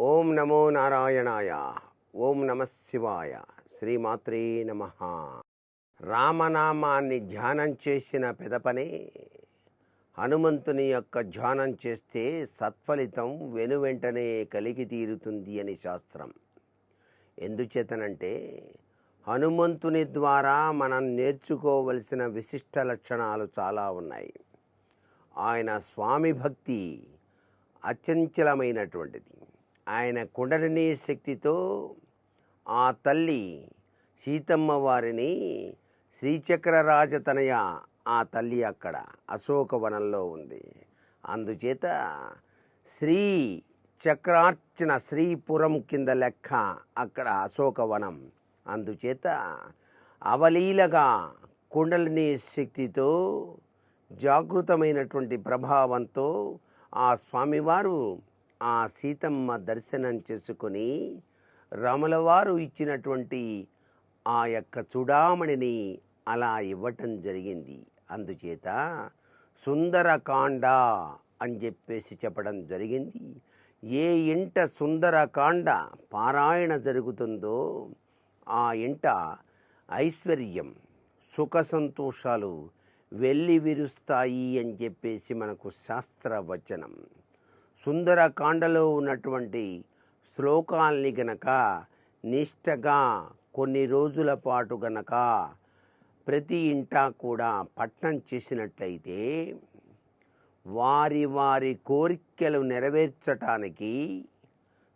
ఓం నమో నారాయణాయ. ఓం నమ శివాయ. శ్రీమాత్రే నమ. రామనామాన్ని ధ్యానం చేసిన పెదపనే హనుమంతుని యొక్క ధ్యానం చేస్తే సత్ఫలితం వెనువెంటనే కలిగి తీరుతుంది అని శాస్త్రం. ఎందుచేతనంటే హనుమంతుని ద్వారా మనం నేర్చుకోవలసిన విశిష్ట లక్షణాలు చాలా ఉన్నాయి. ఆయన స్వామి భక్తి అచంచలమైనటువంటిది. ఆయన కుండలిని శక్తితో ఆ తల్లి సీతమ్మ వారిని శ్రీచక్ర రాజతనయ ఆ తల్లి అక్కడ అశోకవనంలో ఉంది. అందుచేత శ్రీ చక్రార్చన శ్రీపురం కింద లెక్క అక్కడ అశోకవనం. అందుచేత అవలీలగా కుండలిని శక్తితో జాగృతమైనటువంటి ప్రభావంతో ఆ స్వామివారు ఆ సీతమ్మ దర్శనం చేసుకొని రాములవారు ఇచ్చినటువంటి ఆ యొక్క చూడామణిని అలా ఇవ్వటం జరిగింది. అందుచేత సుందరకాండ అని చెప్పేసి చెప్పడం జరిగింది. ఏ ఇంట సుందరకాండ పారాయణ జరుగుతుందో ఆ ఇంట ఐశ్వర్యం సుఖ సంతోషాలు వెళ్ళి విరుస్తాయి అని చెప్పేసి మనకు శాస్త్రవచనం. సుందరకాండలో ఉన్నటువంటి శ్లోకాల్ని గనక నిష్టగా కొన్ని రోజుల పాటు గనక ప్రతి ఇంటా కూడా పట్టణం చేసినట్లయితే వారి వారి కోరికలు నెరవేర్చటానికి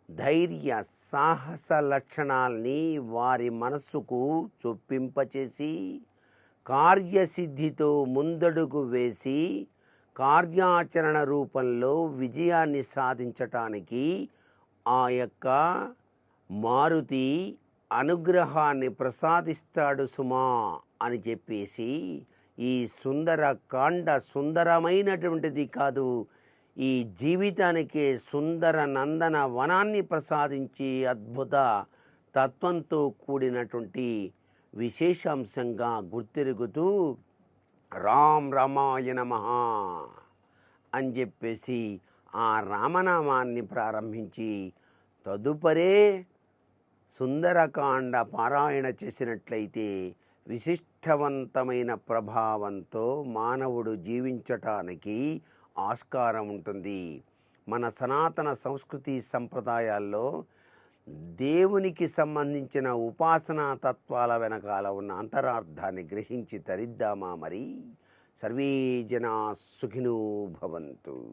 ధైర్య సాహస లక్షణాల్ని వారి మనస్సుకు చొప్పింపచేసి కార్యసిద్ధితో ముందడుగు వేసి కార్యాచరణ రూపంలో విజయాన్ని సాధించటానికి ఆ యొక్క మారుతి అనుగ్రహాన్ని ప్రసాదిస్తాడు సుమా అని చెప్పేసి ఈ సుందర కాండ సుందరమైనటువంటిది కాదు ఈ జీవితానికి సుందర నందన వనాన్ని ప్రసాదించి అద్భుత తత్వంతో కూడినటువంటి విశేషాంశంగా గుర్తిరుగుతూ రామ్ రామాయ నమ అని చెప్పేసి ఆ రామనామాన్ని ప్రారంభించి తదుపరే సుందరకాండ పారాయణ చేసినట్లయితే విశిష్టవంతమైన ప్రభావంతో మానవుడు జీవించటానికి ఆస్కారం ఉంటుంది. మన సనాతన సంస్కృతి సంప్రదాయాల్లో దేవునికి సంబంధించిన ఉపాసనా తత్వాల వెనకాల ఉన్న అంతరార్థాన్ని గ్రహించి తరిద్దామా మరి? సర్వే జనా సుఖినో భవంతు.